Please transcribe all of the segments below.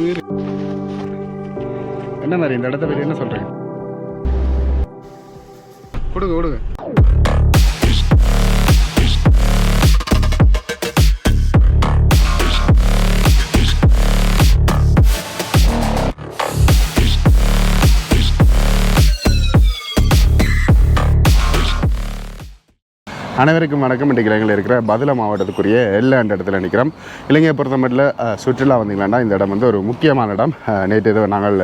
பேர் என்ன மாதிரி இந்த இடத்த பற்றி என்ன சொல்கிறீங்க கொடுங்க கொடுங்க. அனைவருக்கும் வணக்கம். இன்றைக்கு எங்களை இருக்கிற பதில மாவட்டத்துக்குரிய எல்லா இடத்துல நிற்கிறோம். இலங்கையை பொறுத்த மட்டும் சுற்றுலா வந்தீங்கன்னா இந்த இடம் வந்து ஒரு முக்கியமான இடம். நேற்று இதை நாங்கள்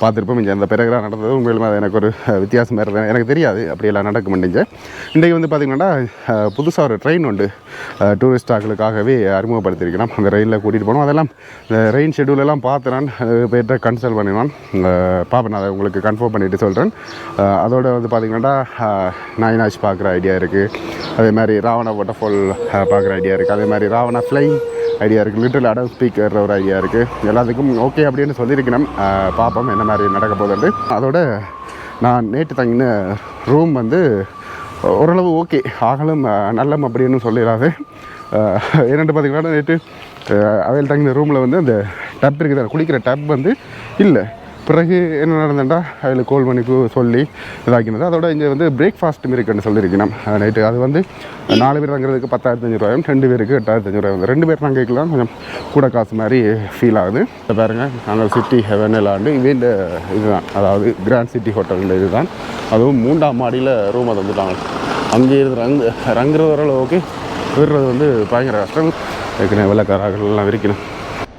பார்த்துருப்போம். இங்கே அந்த பிறகுலாம் நடந்தது. உண்மையிலுமே அது எனக்கு ஒரு வித்தியாசம் இருந்தது. எனக்கு தெரியாது. அப்படியெல்லாம் நடக்க முடிஞ்சு இன்றைக்கு. வந்து பார்த்திங்கன்னா புதுசாக ஒரு ட்ரெயின் உண்டு. டூரிஸ்டாக்களுக்காகவே அறிமுகப்படுத்தியிருக்கிறோம். அந்த ரயிலில் கூட்டிகிட்டு போனோம். அதெல்லாம் இந்த ரெயின் ஷெடியூலெல்லாம் பார்த்து நான் பேர்கிட்ட கன்சல்ட் பண்ணினான் பார்ப்பேன் நான் அதை உங்களுக்கு கன்ஃபார்ம் பண்ணிட்டு சொல்கிறேன் அதோட வந்து பார்த்திங்கன்னா நாயினாச்சு பார்க்குற ஐடியா இருக்குது அதே மாதிரி ராவணா வாட்டர்ஃபால் பார்க்குற ஐடியா இருக்குது அதே மாதிரி ராவணா ஃப்ளைங் ஐடியா இருக்குது லிட்டில் அடம் ஸ்பீக்கர் ஒரு ஐடியா இருக்குது எல்லாத்துக்கும் ஓகே அப்படின்னு சொல்லியிருக்கணும். பார்ப்போம் என்ன மாதிரி நடக்க போகுதுன்னு அதோட நான் நேற்று தங்கின ரூம் வந்து ஓரளவு ஓகே ஆகலும் நல்லம் அப்படின்னு சொல்லிடாது. என்னென்று பார்த்தீங்கன்னா நேற்று அவையில் தங்கின ரூமில் வந்து அந்த டப் இருக்குது குளிக்கிற டப் வந்து இல்லை. பிறகு என்ன நடந்தேன்டா அதில் கோல் மணிக்கு சொல்லி இதாக்கினது. அதோட இங்கே வந்து பிரேக்ஃபாஸ்ட் இருக்குன்னு சொல்லியிருக்கணும் நைட்டு அது வந்து நாலு பேர் தங்குறதுக்கு பத்தாயிரத்தி அஞ்சூறுவாயும் ரெண்டு பேருக்கு எட்டாயிரத்தி அஞ்சூறுவாயும் ரெண்டு பேர் தங்கிக்கலாம். கொஞ்சம் கூட காசு மாதிரி ஃபீல் ஆகுது. இப்போ பாருங்கள் நாங்கள் சிட்டி ஹெவன் விளாண்டு இவன் இதுதான். அதாவது கிராண்ட் சிட்டி ஹோட்டலில் இதுதான். அதுவும் மூன்றாம் மாடியில் ரூம் தந்துட்டாங்க. அங்கே இருந்து ரங்கு ரங்குறது ஓரளவுக்கு விடுறது வந்து பயங்கர கஷ்டம். ஏற்கனவே வெள்ளக்காரர்கள்லாம் விரிக்கணும்.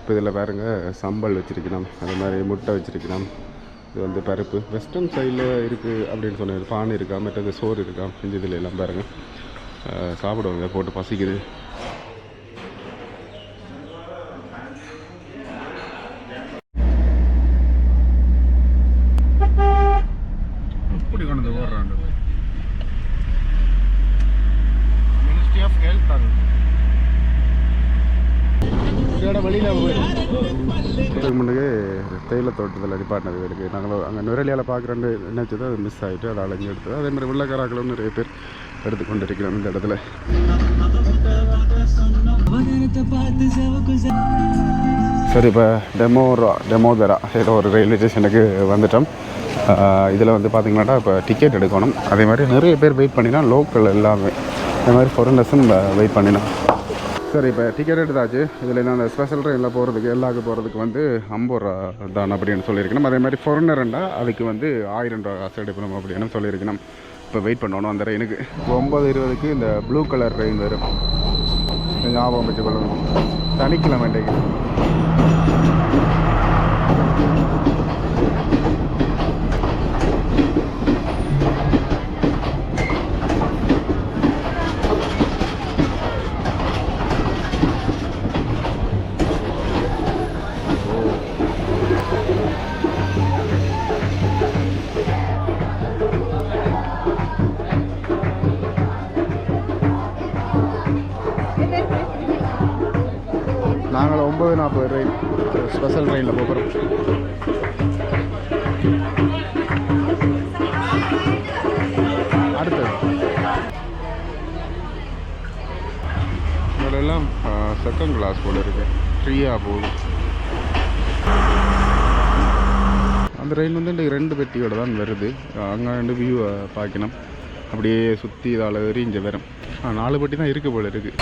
இப்போ இதில் பாருங்க சம்பல் வச்சுருக்கலாம் அது மாதிரி முட்டை வச்சுருக்கணும். இது வந்து பருப்பு. வெஸ்டர்ன் சைடில் இருக்குது அப்படின்னு சொன்னது பானை இருக்கா மற்றது சோறு இருக்கா இந்த இதில் எல்லாம் பாருங்கள் சாப்பிடுவாங்க போட்டு பசிக்குது எப்படி கொண்டு ஓடுறாங்க மினிஸ்ட்ரி ஆஃப் ஹெல்த் அது இதோட வெளியில் இதுக்கு முன்னாடி தேயிலை தோட்டத்தில் நிப்பாட்டினது இருக்குது நாங்கள் அங்கே நுரலியால் பார்க்குறேன்னு நினச்சது அது மிஸ் ஆகிட்டு அதை அலைஞ்சு எடுத்தது அதே மாதிரி வெள்ளக்காராக்களும் நிறைய பேர் எடுத்துக்கொண்டு இருக்கிறோம் இந்த இடத்துல. சரி இப்போ டெமோரா டெமோதரா ஏதோ ஒரு ரயில்வே ஸ்டேஷனுக்கு வந்துட்டோம். இதில் வந்து பார்த்தீங்கன்னா இப்போ டிக்கெட் எடுக்கணும். அதே மாதிரி நிறைய பேர் வெயிட் பண்ணினா லோக்கல் எல்லாமே. அதே மாதிரி ஃபாரினர்ஸும் வெயிட் பண்ணினோம் சார் இப்போ டிக்கெட் எடுத்தாச்சு. இதில் என்ன அந்த ஸ்பெஷல் ட்ரெயினில் போகிறதுக்கு எல்லாக்கு போகிறதுக்கு வந்து ஐம்பது ரூபா தான் அப்படின்னு சொல்லியிருக்கணும். அதே மாதிரி ஃபாரினர்ண்டா அதுக்கு வந்து ஆயிரம் ரூபா காசு எடுக்கணும் அப்படின்னு சொல்லியிருக்கணும். இப்போ வெயிட் பண்ணணும் அந்த ட்ரெயினுக்கு ஒம்பது இருபதுக்கு இந்த ப்ளூ கலர் ட்ரெயின் வரும். ஞாபகம் வச்சு கொள்ளணும் சனிக்கிழமை நாங்கள் ஒம்பது நாற்பது ட்ரெயின் ஸ்பெஷல் ட்ரெயினில் போகிறோம். அடுத்து இதெல்லாம் செகண்ட் கிளாஸ் போல இருக்கு. ஃப்ரீயாக போகுது. அந்த ட்ரெயின் வந்து இன்றைக்கு ரெண்டு பெட்டியோட தான் வருது. அங்கே ரெண்டு வியூ பார்க்கணும். அப்படியே சுற்றி இதால் இங்கே வரும். நாலு பெட்டி தான் இருக்குது போல இருக்குது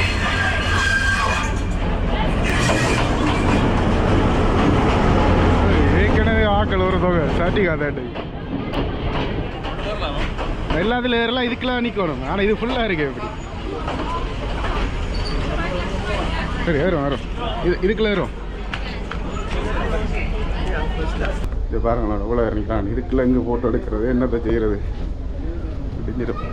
ஒரு தொகை ஸ்டார்டிங் அதாண்டி எல்லாத்துல ஏறலாம் இதுக்கெல்லாம் நிற்கணும் ஆனால் இது ஃபுல்லாக இருக்கு எப்படி சரி ஏறும் ஏறும். இது இதுக்குள்ள ஏறும். இது பாருங்களேன் எவ்வளோ இறங்கிட்டான். இதுக்குள்ள இங்கே ஃபோட்டோ எடுக்கிறது என்னத்தை செய்கிறது இடிஞ்சிடும்.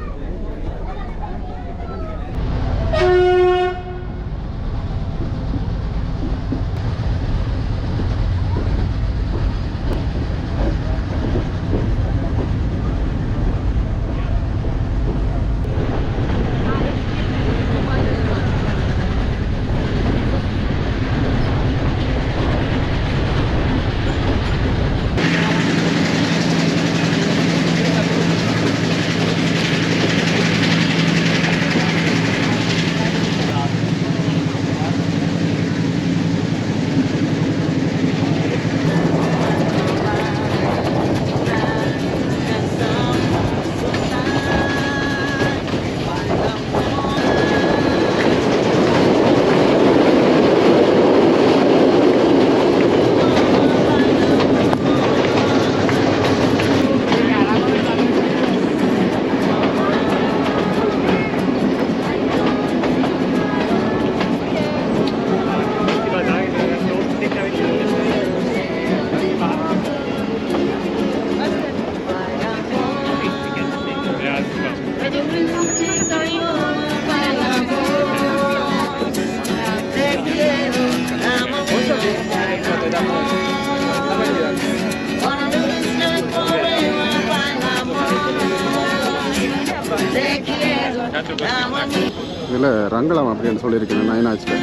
ரங்கலம் சொல்லியிருக்கேன் நயனாச்சில்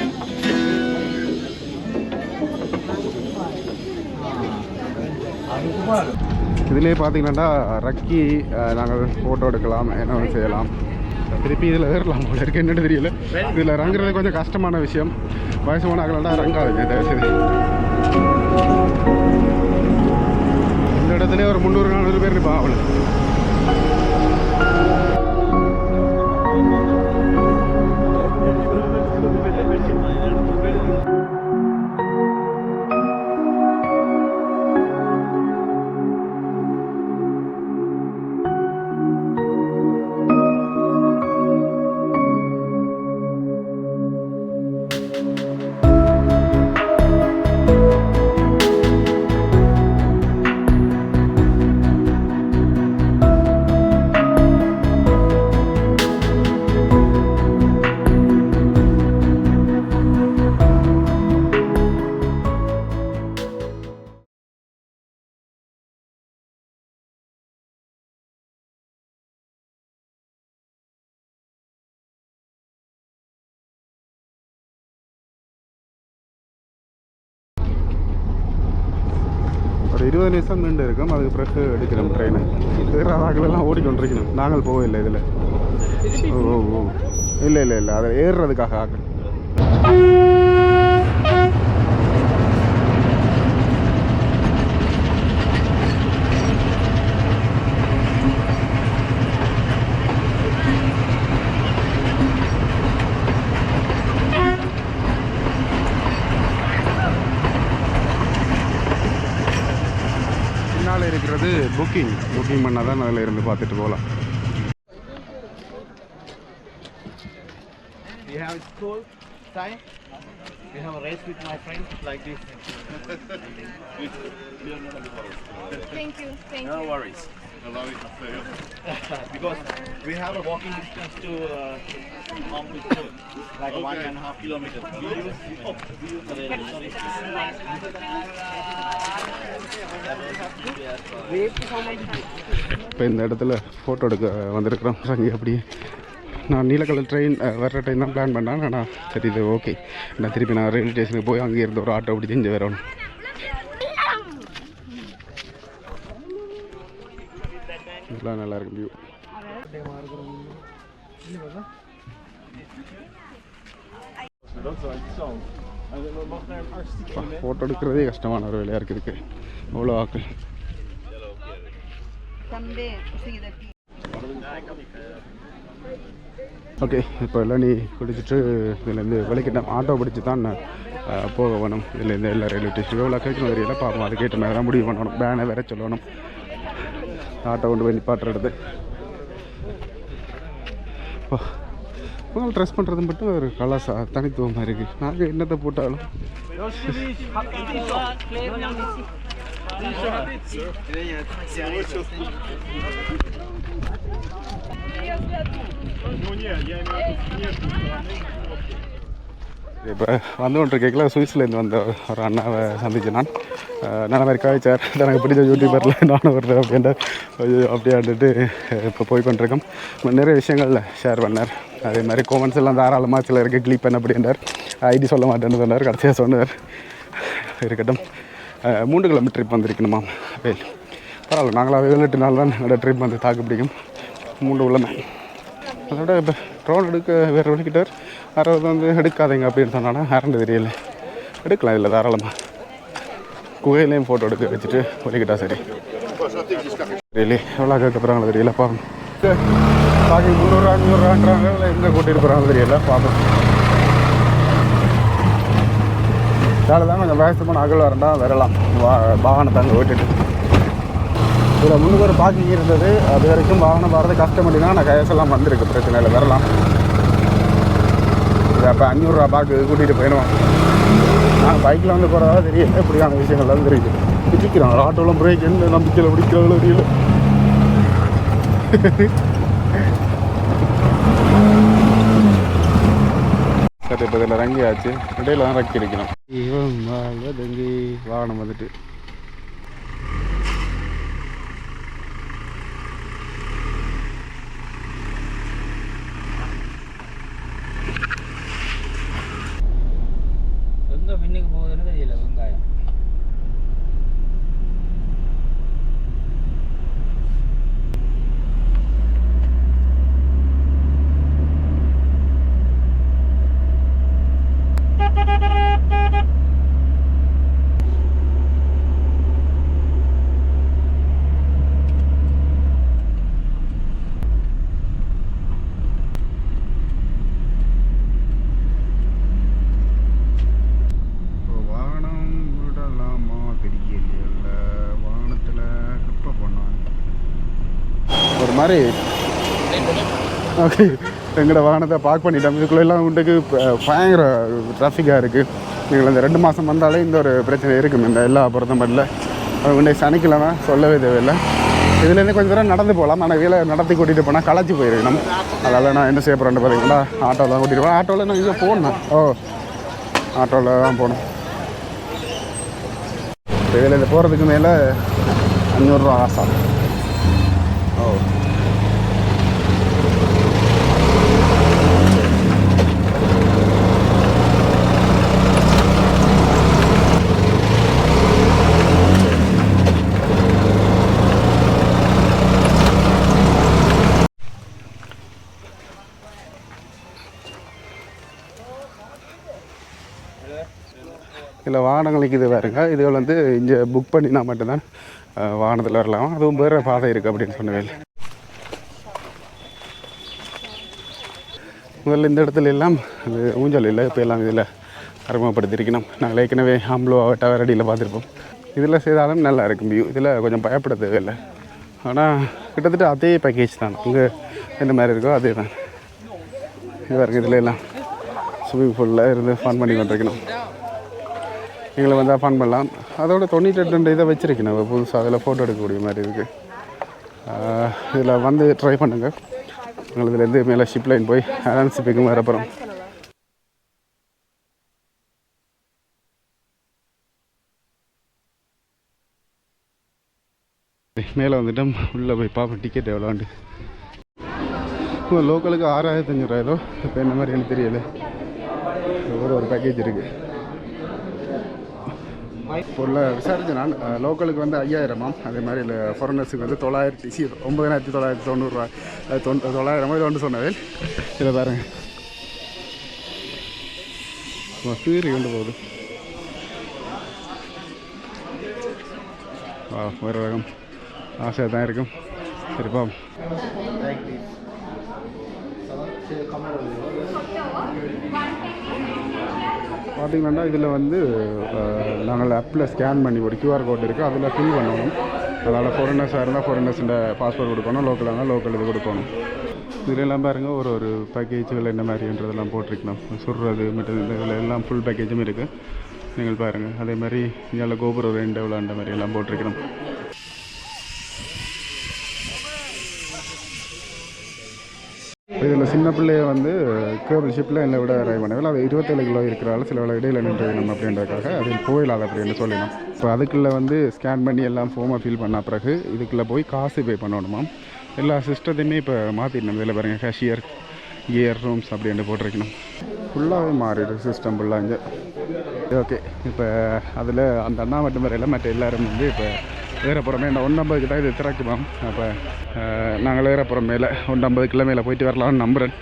இதுலேயே பார்த்தீங்கன்னா ரக்கி நாங்கள் ஃபோட்டோ எடுக்கலாம் என்ன செய்யலாம். திருப்பி இதில் ஏறலாம் போல இருக்கு என்னென்னு தெரியல. இதில் ரங்குறது கொஞ்சம் கஷ்டமான விஷயம். வயசு போனாங்களா ரங்காதுங்க தயவுசெய்து. இந்த இடத்துல ஒரு முந்நூறு நானூறு பேர் இருப்பான் அவளுக்கு இருபது நிமிஷம் நின்று இருக்கும். அதுக்கு பிறகு எடுக்கிறோம் ட்ரெயினை ஏறாதாக்களெல்லாம் ஓடிக்கொண்டிருக்கணும். நாங்கள் போகவில்லை இதில். ஓ ஓ ஓ. இல்லை இல்லை இல்லை. அதை ஏறுறதுக்காக ஆக்கள் புக்கிங் புக்கிங் பண்ணால் தான் அதில் இருந்து பார்த்துட்டு போகலாம் You have school time? We have a race with my friends like this. Thank you. Thank No you. worries. because we have a walking distance to uh, home to school, like one and a half kilometers. We use, oh, we use the rail. இப்போ இந்த இடத்துல photo எடுக்க வந்திருக்கிறோம். அங்கே அப்படியே. நான் நீலக்கலர் train வர்ற ட்ரெயின் தான் பிளான் பண்ணேன். ஆனால் சரி இது ஓகே நான் திருப்பி நான் ரயில்வே ஸ்டேஷனுக்கு போய் அங்கே இருந்து ஒரு ஆட்டோ பிடிச்சி இங்கே வரணும். இதெல்லாம் நல்லா இருக்கு வியூ ஃபோட்டோ எடுக்கிறதே கஷ்டமான ஒரு வேலையாக இருக்குது அவ்வளோ ஆக்கள். ஓகே இப்போ எல்லாம் நீ குடிச்சிட்டு இதுலேருந்து விளக்கிட்டேன் ஆட்டோ பிடிச்சி தான் போக வேணும். இதுலேருந்து எல்லா ரயில்வே ஸ்டேஷன் எவ்வளோ கேட்கணும் ஏரியாவில் பார்ப்போம் அதுக்கேற்ற மாதிரி தான் முடிவு பண்ணணும். பேனை வேற சொல்லணும். ஆட்டோ கொண்டு போய் நிப்பாட்டுறது. இப்போ ட்ரெஸ் பண்ணுறது மட்டும் ஒரு கலாசா தனித்துவமாக இருக்குது நாங்கள் என்னத்தை போட்டாலும். இப்போ வந்து கொண்டு கேட்கல. சுவிஸ்லேருந்து வந்த ஒரு அண்ணாவை சந்திச்சு நான். அஹ், நல்ல மாதிரி காய்ச்சார். எனக்கு பிடிச்ச யூடியூபரில் நானும் வருது அப்படின்ட்டு அப்படியாண்டுட்டு இப்போ போய் கொண்டிருக்கோம். நிறைய விஷயங்களில் ஷேர் பண்ணார். அதே மாதிரி கோமெண்ட்ஸ் எல்லாம் தாராளமாக சிலருக்கு கிளிப் பண்ண அப்படின்றார். ஐடி சொல்ல மாட்டேன்னு சொன்னார். கடைசியாக சொன்னார். இருக்கட்டும். மூன்று கிலோமீட்டர் ட்ரிப் வந்திருக்கணுமா? வெயில் பரவாயில்ல. நாங்களாக ஏழு எட்டு நாள் தான் என்னோட ட்ரிப் வந்து தாக்கு பிடிக்கும். மூன்று உள்ளமே. அதோட இப்போ ட்ரோன் எடுக்க வேறு வலிக்கிட்டார் யாராவது வந்து எடுக்காதீங்க அப்படின்னு சொன்னானா யாருன்னு தெரியல எடுக்கலாம் இதில் தாராளமாக குகையிலையும் ஃபோட்டோ எடுக்க வச்சுட்டு வலிக்கிட்டா சரி. தெரியல எவ்வளோ கேட்கப்படுறாங்களோ தெரியல பாருங்க பாக்கி முந்நூறுரூவா அஞ்சூறுரூவான்றாங்க இல்லை எங்கே கூட்டிகிட்டு போகிறாங்களோ தெரியல பார்ப்போம். வேலை தான் கொஞ்சம் வயசு அகல் வரண்டா வரலாம். வா வாகனத்தை அங்கே விட்டுட்டு இதில் முன்னுக்கு ஒரு பார்க்கிங் இருந்தது. அது வரைக்கும் வாகனம் வர்றது கஷ்டம் அப்படின்னா நான் கையசெல்லாம் வந்திருக்கு. பிரச்சனை இல்லை வரலாம். இது அப்போ அஞ்சூறுரூவா பாக்கு கூட்டிகிட்டு போயிடுவோம். நான் பைக்கில் வந்து போகிறதா தெரியல இப்படியான விஷயங்கள்லாம் தெரியுது. பிடிக்கிறாங்க ஆட்டோலாம் பிரேக் எந்த நம்பிக்கையில் பிடிக்கிறாங்களோ தெரியல. சரி இப்போ இதில் ரங்கியாச்சு இடையில தான் ரங்கி அடிக்கணும் இவன் வாகனம் வந்துட்டு. மாதிரி ஓகே. எங்களோட வாகனத்தை பார்க் பண்ணிட்டோம். இதுக்குள்ள எல்லாம் உண்டுக்கு பயங்கர டிராஃபிக்காக இருக்குது நீங்கள் இந்த ரெண்டு மாதம் வந்தாலே இந்த ஒரு பிரச்சனை இருக்கும். இந்த எல்லா பொருத்தம்பட்டில் உண்டை சனிக்கிழமை சொல்லவே தேவையில்லை. இதுலேருந்து கொஞ்சம் தூரம் நடந்து போகலாம். ஆனால் வீலை நடத்தி கூட்டிகிட்டு போனால் களைச்சி போயிருக்கணும். அதனால் நான் என்ன செய்ய போகிறேன்னு பார்த்தீங்கன்னா ஆட்டோவில் தான் கூட்டிகிட்டு போகிறேன் ஆட்டோவில் நான் இங்கே போகணும். ஓ. ஆட்டோவில் தான் போகணும். இதில் இது போகிறதுக்கு மேலே அஞ்சூறுரூவா ஆசை. இல்லை வாகனங்களுக்கு இது வேறுங்க இதுகள் வந்து இங்கே புக் பண்ணினா மட்டும்தான் வாகனத்தில் வரலாம். அதுவும் வேறு பாதை இருக்குது அப்படின்னு சொன்னவேல் முதல்ல இந்த இடத்துல எல்லாம் அது ஊஞ்சல் இல்லை இப்போ எல்லாம் இதில் அறிமுகப்படுத்தியிருக்கணும். நாங்கள் ஏற்கனவே ஆம்பளோ டவரடியில் பார்த்துருப்போம். இதில் செய்தாலும் நல்லா இருக்கும் வியூ இதில் கொஞ்சம் பயப்பட தேவையில்லை. ஆனால் கிட்டத்தட்ட அதே பேக்கேஜ் தான். இங்கே என்ன மாதிரி இருக்கோ அதே தான். இதாக இருக்குது இதில் எல்லாம் ஸ்விம்மிங் பூலில் இருந்து ஃபன் பண்ணி கொண்டிருக்கணும். எங்களை வந்தால் ஃபன் பண்ணலாம். அதோட தொண்ணூற்றி ரெண்டு இதை நம்ம புதுசாக அதில் ஃபோட்டோ எடுக்கக்கூடிய மாதிரி இருக்குது இதில் வந்து ட்ரை பண்ணுங்கள் உங்களுதுலேருந்து மேலே ஷிப் லைன் போய் அதான் ஷிப்பிங்கும் வரப்போகிறோம் மேலே வந்துட்டோம் உள்ளே போய் பார்ப்போம் டிக்கெட் எவ்வளோண்டு லோக்கலுக்கு ஆறாயிரத்தி ஏதோ இப்போ என்ன மாதிரி எனக்கு தெரியல. ஒரு ஒரு பேக்கேஜ் இருக்குது பொருளை விசாரிச்சு நான் லோக்கலுக்கு வந்து ஐயாயிரமாம் அதே மாதிரி இல்லை ஃபாரினர்ஸுக்கு வந்து தொள்ளாயிரத்தி சி ஒம்பதாயிரத்தி தொள்ளாயிரத்தி தொண்ணூறுரூவா தொண் தொள்ளாயிரமோ இது ஒன்று சொன்னது இதை பாருங்க. சீரி கொண்டு போகுது. வா வேறு ரகம். ஆசையாக தான் இருக்கும். சரிப்பா பார்த்தீங்கன்னா இதில் வந்து நாங்கள் ஆப்பில் ஸ்கேன் பண்ணி ஒரு கியூஆர் கோட் இருக்குது அதில் ஃபில் பண்ணணும். அதனால் ஃபாரினர்ஸாக இருந்தால் ஃபாரினர்ஸுண்ட பாஸ்போர்ட் கொடுக்கணும் லோக்கலாக இருந்தால் லோக்கல் இது கொடுக்கணும். இதிலெல்லாம் எல்லாம் ஒரு ஒரு பேக்கேஜுகள் என்ன மாதிரின்றதெல்லாம் போட்டிருக்கணும். சுடுறது மற்ற இதில் எல்லாம் ஃபுல் பேக்கேஜும் இருக்குது நீங்கள் பாருங்கள் அதே மாதிரி இங்கே கோபுரம் ரெண்டு விளாண்ட மாதிரி எல்லாம் போட்டிருக்கணும் இதில் சின்ன பிள்ளைய வந்து கேபிள் ஷிப்பில் என்னை விட அரைவ் பண்ணவில்லை அது இருபத்தேழு கிலோ இருக்கிறால சில வேலை இடையில நின்று வேணும் அப்படின்றதுக்காக அதில் போயிடாது அப்படின்னு சொல்லிடும் இப்போ அதுக்குள்ளே வந்து ஸ்கேன் பண்ணி எல்லாம் ஃபோமை ஃபில் பண்ண பிறகு இதுக்குள்ளே போய் காசு பே பண்ணணுமா எல்லா சிஸ்டத்தையுமே இப்போ மாற்றிடணும் இதில் பாருங்கள் கேஷியர் கியர் ரூம்ஸ் அப்படின்னு போட்டிருக்கணும். ஃபுல்லாகவே மாறிடுது சிஸ்டம் ஃபுல்லாக இங்கே. ஓகே இப்போ அதில் அந்த அண்ணா மட்டும் வரையில் மற்ற எல்லோரும் வந்து இப்போ ஏறப்புறமே. இந்த ஒன்றம்பதுக்கு தான் இது திறக்குமாம் அப்போ நாங்கள் ஏறப்புறம் மேலே. ஒன்றம்பது கிலோ மேலே போயிட்டு வரலாம்னு நம்புகிறேன்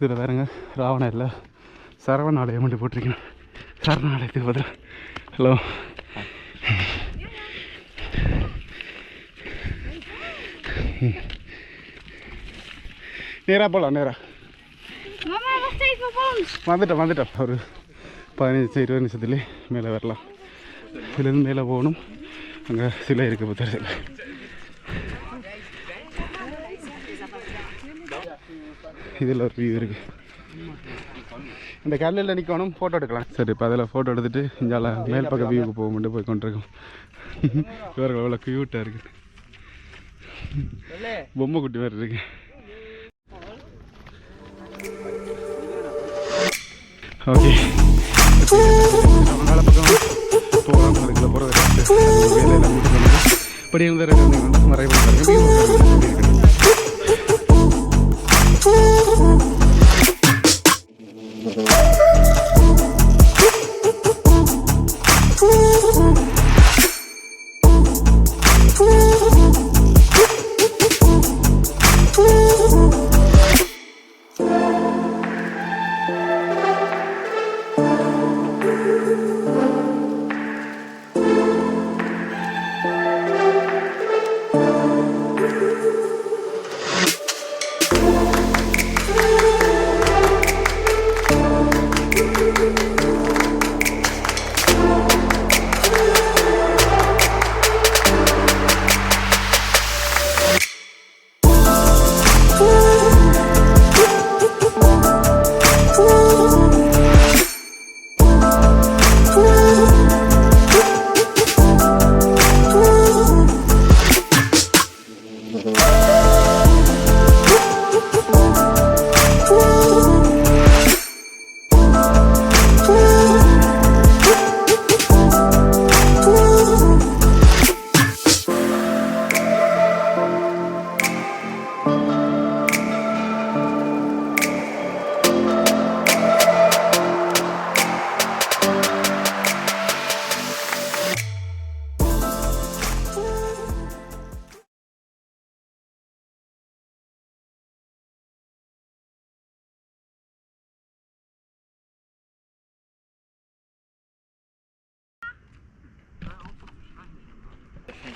இதில் வேறுங்க ராவண சரவணாலயம் மட்டும் போட்டிருக்கேன் சரணாலயத்துக்கு பதில். ஹலோ நேராக போகலாம் நேராக வந்துட்டோம் வந்துட்டோம். ஒரு பதினஞ்சு இருபது நிமிஷத்துலேயே மேலே வரலாம். இதுலேருந்து மேலே போகணும். அங்கே சிலை இருக்குது புத்தர் சிலை. இதில் ஒரு வியூ இருக்குது இந்த கல்லில் நிற்கணும் ஃபோட்டோ எடுக்கலாம். சரி இப்போ அதில் ஃபோட்டோ எடுத்துகிட்டு இங்கால மேல் பக்கம் வியூக்கு போக மட்டும் போய் கொண்டிருக்கோம். இவர்கள் அவ்வளோ க்யூட்டாக இருக்குது பொம்மை குட்டி மாதிரி இருக்கு. ஓகே மேலே பக்கம் போகலாம் அதுக்குள்ள போகிறது வேலையெல்லாம் முடிச்சு இப்படி இருந்தால் மறைவு Ooh.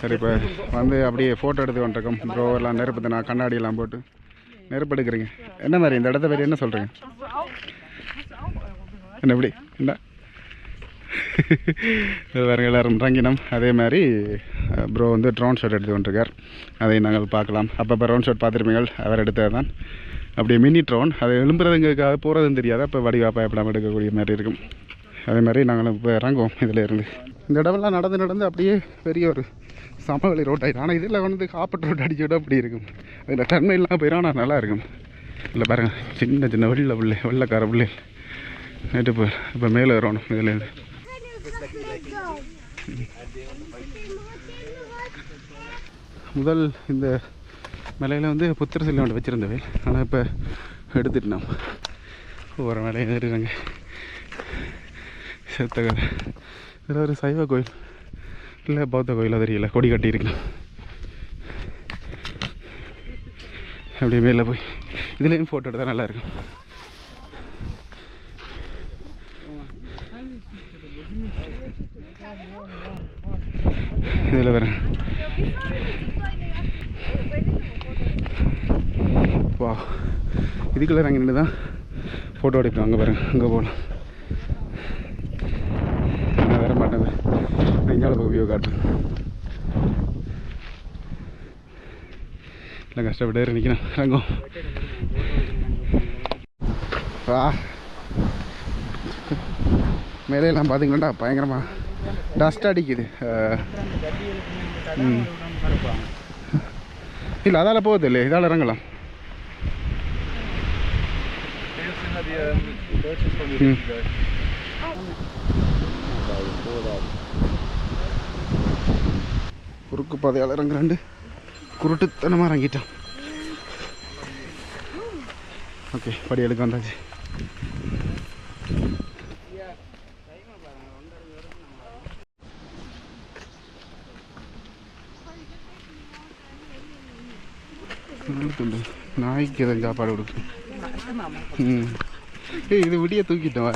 சரி இப்போ வந்து அப்படியே ஃபோட்டோ எடுத்து வந்துருக்கோம் ப்ரோ எல்லாம் நெருப்பு நான் கண்ணாடி எல்லாம் போட்டு. நெருப்பு எடுக்கிறீங்க. என்ன மாதிரி இந்த இடத்த பேர் என்ன சொல்கிறீங்க என்ன எப்படி என்ன? வேறு எல்லாரும் ரங்கினம். அதே மாதிரி ப்ரோ வந்து ட்ரோன் ஷாட் எடுத்து கொண்டிருக்கார். அதை நாங்கள் பார்க்கலாம். அப்பப்போ ட்ரோன் ஷாட் பார்த்துருப்பீங்கள் அவர் எடுத்தது தான் அப்படியே மினி ட்ரோன் அது எழும்புறதுங்கிறதுக்காக போகிறதுன்னு தெரியாது. அப்போ வடிவாப்பா பயப்படாமல் எடுக்கக்கூடிய மாதிரி இருக்கும். அதே மாதிரி நாங்கள் இப்போ இறங்குவோம் இதில் இருந்து இந்த இடமெல்லாம் நடந்து நடந்து அப்படியே பெரிய ஒரு சமவெளி ரோட் ஆகிடும் ஆனால் இதில் வந்து காப்பட் ரோட் அடிச்சு விட அப்படி இருக்கும். அதில் டர்மைலாம் போயிடும் ஆனால் நல்லா இருக்கும். இல்லை பாருங்கள் சின்ன சின்ன வெள்ளை பிள்ளை வெள்ளைக்கார பிள்ளை. நேற்று இப்போ இப்போ மேலே வரணும் இதுலேருந்து முதல் இந்த மலையில் வந்து புத்திர சிலை ஒன்று வச்சுருந்தவை ஆனால் இப்போ எடுத்துட்டு நாம். ஒவ்வொரு மலையும் இருக்காங்க செத்தகர். இதில் ஒரு சைவ கோயில். இல்லை பௌத்த கோயிலோ தெரியல கொடி கட்டியிருக்கலாம் அப்படியே மேலே போய். இதுலேயும் ஃபோட்டோ எடுத்தால் நல்லா இருக்கும். இதில் வரேன் வா இதுக்குள்ளே நாங்கள் நின்று தான் ஃபோட்டோ எடுப்போம் அங்கே பாருங்கள் அங்கே போகலாம். நான் இங்கே போய் வியூ காட்டுறேன் இல்லை கஷ்டப்பட்டு ஏறி நிற்கிறேன் இறங்கும் வா மேலையெல்லாம் பார்த்தீங்கன்னா பயங்கரமாக டஸ்ட் அடிக்குது அஹ், ம் இல்லை அதால் போகுது இல்லையா இதால் இறங்கலாம் ம் குறுக்கு பாதையால் இறங்குறாண்டு குருட்டுத்தனமாக இறங்கிட்டான். ஓகே படி எடுக்க நாய்க்கு எதாவது சாப்பாடு கொடுக்கும் ஏய் இது விடிய தூக்கிட்டவா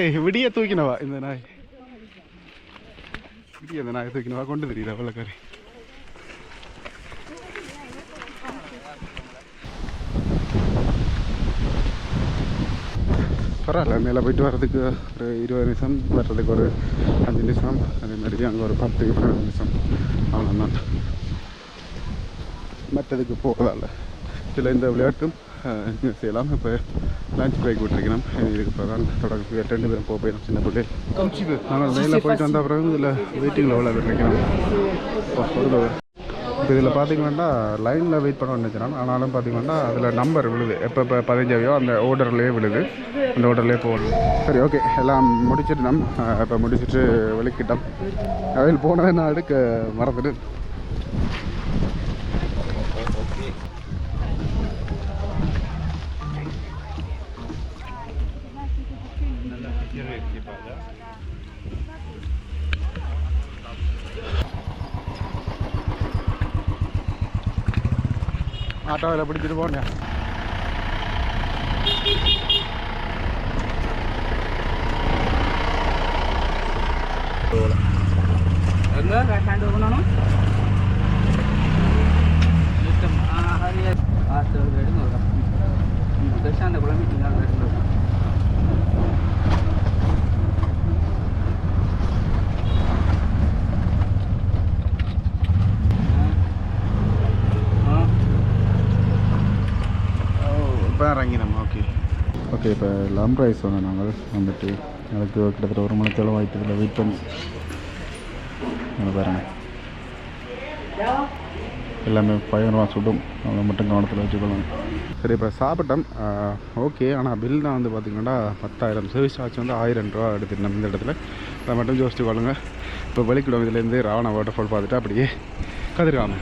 ஏய் விடிய தூக்கினவா இந்த நாய்? விடிய இந்த நாயை தூக்கினவா கொண்டு தெரியுதா வெள்ளக்காரி பரவாயில்ல மேலே போயிட்டு வர்றதுக்கு ஒரு இருபது நிமிஷம் வர்றதுக்கு ஒரு அஞ்சு நிமிஷம் அதே மாதிரி அங்கே ஒரு பத்து பதினஞ்சு நிமிஷம் அவ்வளோதான் மற்றதுக்கு போகிறதால சில இந்த விளையாட்டும் அஹ், செய்யலாம் இப்போ லஞ்ச் பிரேக் விட்டுருக்கணும். இதுக்கு தான் தொடங்க ரெண்டு பேரும் போக போயிடும் சின்ன பிள்ளை. நாங்கள் வெளியில் போயிட்டு வந்த பிறகு இதில் வெயிட்டிங்கில் எவ்வளோ நிற்கணும் இப்போ இதில் பார்த்தீங்கன்னா லைனில் வெயிட் பண்ண நினச்சினான் ஆனாலும் பார்த்தீங்கன்னா அதில் நம்பர் விழுது. எப்போ இப்போ பதினஞ்சாவையோ அந்த ஓர்டர்லேயே விழுது. அந்த ஓர்டர்லேயே போகணும். சரி ஓகே எல்லாம் முடிச்சிட்டு நம் இப்போ முடிச்சிட்டு வெளிக்கிட்டோம். அதில் போனதை நான் எடுக்க மறந்துட்டு ஆட்டோவில் பிடிச்சிட்டு போங்க Enggak, nggak handle kono. வாங்கினோம் ஓகே ஓகே இப்போ லம் ரைஸ் சொன்னோம் நாங்கள். வந்துட்டு எனக்கு கிட்டத்தட்ட ஒரு மணி தேவை ஆகிட்டு வெயிட் பண்ணி அங்கே பாருங்க. எல்லாமே பயங்கரமாக சுடும். அதை மட்டும் கவனத்தில் வச்சுக்கொள்ளணும் சரி இப்போ சாப்பிட்டோம். ஓகே ஆனால் பில் தான் வந்து பார்த்திங்கன்னா பத்தாயிரம். சர்வீஸ் சார்ஜ் வந்து ஆயிரம் ரூபா எடுத்துட்டோம் இந்த இடத்துல. அதை மட்டும் யோசிச்சு கொள்ளுங்கள் இப்போ வெளிக்கிடும். இதுலேருந்து ராவணா வாட்டர் ஃபால் பார்த்துட்டு அப்படியே கதிர்காம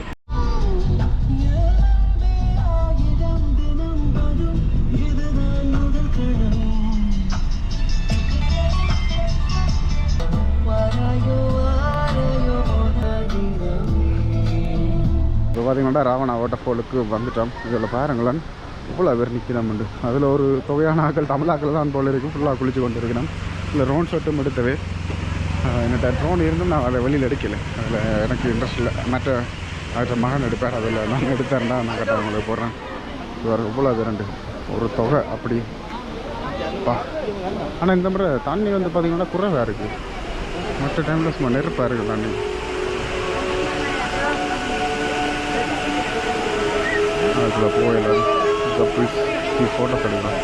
பார்த்தீங்கன்னா ராவணா வாட்டர் ஃபாலுக்கு வந்துட்டோம் இதில் பாருங்களேன் இவ்வளோ பேர் நிற்கிறோம்ண்டு அதில் ஒரு தொகையான ஆக்கள் தமிழாக்கள் தான் போல இருக்குது ஃபுல்லாக குளிச்சு கொண்டு இருக்கிறோம் இல்லை ரோன் ஷர்ட்டும் எடுத்தவே என்னட்ட ட்ரோன் இருந்தும் நான் அதை வெளியில் எடுக்கலை. அதில் எனக்கு இன்ட்ரெஸ்ட் இல்லை. மற்ற மற்ற மகன் எடுப்பார் அதில் நான் எடுத்தேன்டா நான் கட்ட உங்களுக்கு போடுறேன். இது இவ்வளோ பேருண்டு ரெண்டு ஒரு தொகை அப்படி. பா. ஆனால் இந்த முறை தண்ணி வந்து பார்த்திங்கன்னா குறைவாக இருக்குது மற்ற டைமில் சும்மா நெருப்பாக இருக்குது தண்ணி. அதில் போயிடலாம் கப்பிள்ஸ் ஃபோட்டோ எடுக்கலாம்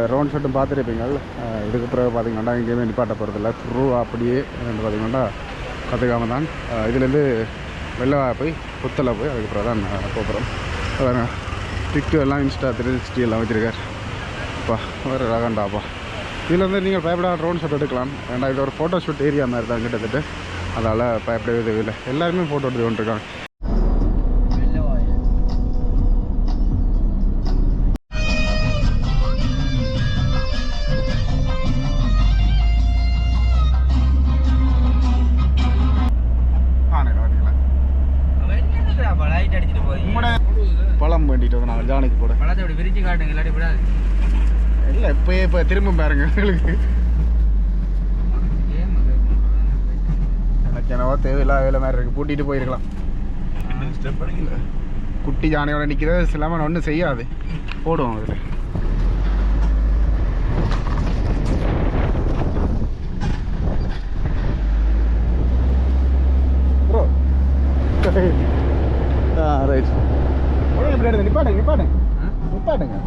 இப்போ ரவுண்ட் ஷர்ட்டும் பார்த்துருப்பீங்க இதுக்கு பிறகு பார்த்தீங்கன்னா எங்கேயுமே நிப்பாட்ட போகிறதில்ல த்ரூ அப்படியே வந்து பார்த்தீங்கன்னா கற்றுக்காம தான் இதுலேருந்து வெள்ளவா போய் புத்தலை போய் அதுக்கு பிறகு தான் போகிறோம் அதான் டிக்கு எல்லாம் இன்ஸ்டா த்ரீ சிக்ஸ்டி எல்லாம் வச்சுருக்கார். அப்பா வேறு ரகண்டாப்பா இதில் வந்து நீங்கள் பயப்படாத ரவுண்ட் ஷாட் எடுக்கலாம். ஏன்னா இது ஒரு ஃபோட்டோ ஷூட் ஏரியா மாதிரி தான் கிட்டத்தட்ட. அதனால் பயப்படவே தேவையில்லை. எல்லாருமே ஃபோட்டோ எடுத்து கொண்டிருக்காங்க இப்போ திரும்ப பாருங்க எங்களுக்கு கேம் எனக்கு என்னவோ தேவையில்லாத வேலை மாதிரி இருக்குது பூட்டிட்டு போயிருக்கலாம். குட்டி ஜானையோட நிற்கிறது சிலாமல் ஒன்றும் செய்யாது. போடுவோம் அதில். ரைட் நிப்பாடுங்க நிப்பாடுங்க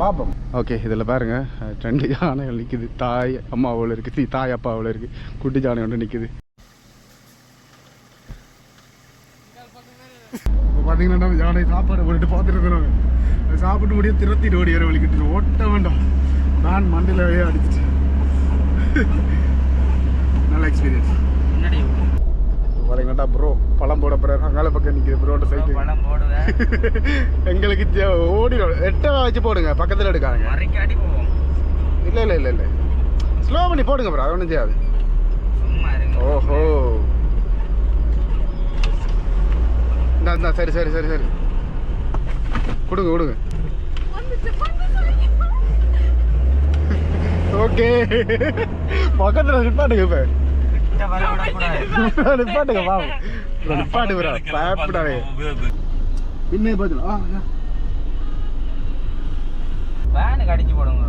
பார்ப்போம் ஓகே இதில் பாருங்க அஹ், ரெண்டு யானைகள் நிற்குது தாய் அம்மாவில் இருக்குது தாய் அப்பாவில் இருக்குது குட்டி யானை ஒன்று நிற்குது இப்போ பார்த்தீங்கன்னா யானை சாப்பாடு போட்டுட்டு பார்த்துட்டு இருக்கிறாங்க அது சாப்பிட்டு முடிய திரத்திட்டு ஓடி ஏற வலிக்கிட்டு ஓட்ட வேண்டாம். நான் மண்டியில் வெளியே அடிச்சிட்டேன். நல்ல எக்ஸ்பீரியன்ஸ் முன்னாடி பார்த்தீங்கன்னா ப்ரோ பழம் போட போகிறாரு அங்கால பக்கம் நிற்கிது ப்ரோட்ட சைக்கிள் பழம் போடுவேன் எங்களுக்கு ஓடிடும் எட்ட வச்சு போடுங்க. பக்கத்தில் எடுக்காங்க மறைக்காட்டி போவோம். இல்லை இல்லை இல்லை இல்லை. ஸ்லோ பண்ணி போடுங்க ப்ரோ அது ஒன்றும் செய்யாது. சும்மா இருங்க. ஓஹோ. இந்தா சரி சரி சரி சரி. கொடுங்க கொடுங்க. ஓகே பக்கத்தில் நிப்பாட்டுங்க இப்போ. நிப்பாட்டுங்க வா. நிப்பாட்டு ப்ரோ. பயப்படாதே. பின்னே பார்த்து ஆ ஆ. வேனுக்கு அடிச்சு போடுங்க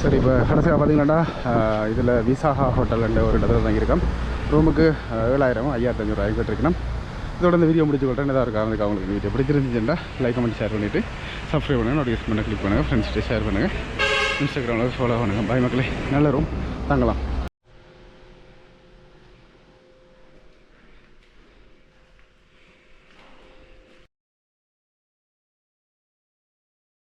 சரி இப்போ கடைசியாக பார்த்தீங்கன்னா இதில் விசாகா ஹோட்டல்ன்ற ஒரு இடத்துல தங்கியிருக்கோம். ரூமுக்கு ஏழாயிரம் ஐயாயிரத்தி ஐநூறுரூவாய்க்கு இருக்கணும் இதோட இந்த வீடியோ முடிச்சு கொள்றேன் ஏதாவது இருக்காங்க அவங்களுக்கு வீடியோ பிடிச்சிருந்துச்சுன்னா லைக் கமெண்ட் ஷேர் பண்ணிவிட்டு சப்ஸ்கிரைப் பண்ணுங்கள் நோட்டிஃபிகேஷன் பண்ண கிளிக் பண்ணுங்கள் ஃப்ரெண்ட்ஸ்கிட்ட ஷேர் பண்ணுங்கள் இன்ஸ்டாகிராமில் ஃபாலோ பண்ணுங்கள் பாய் மக்களே. நல்ல ரூம் தங்கலாம்.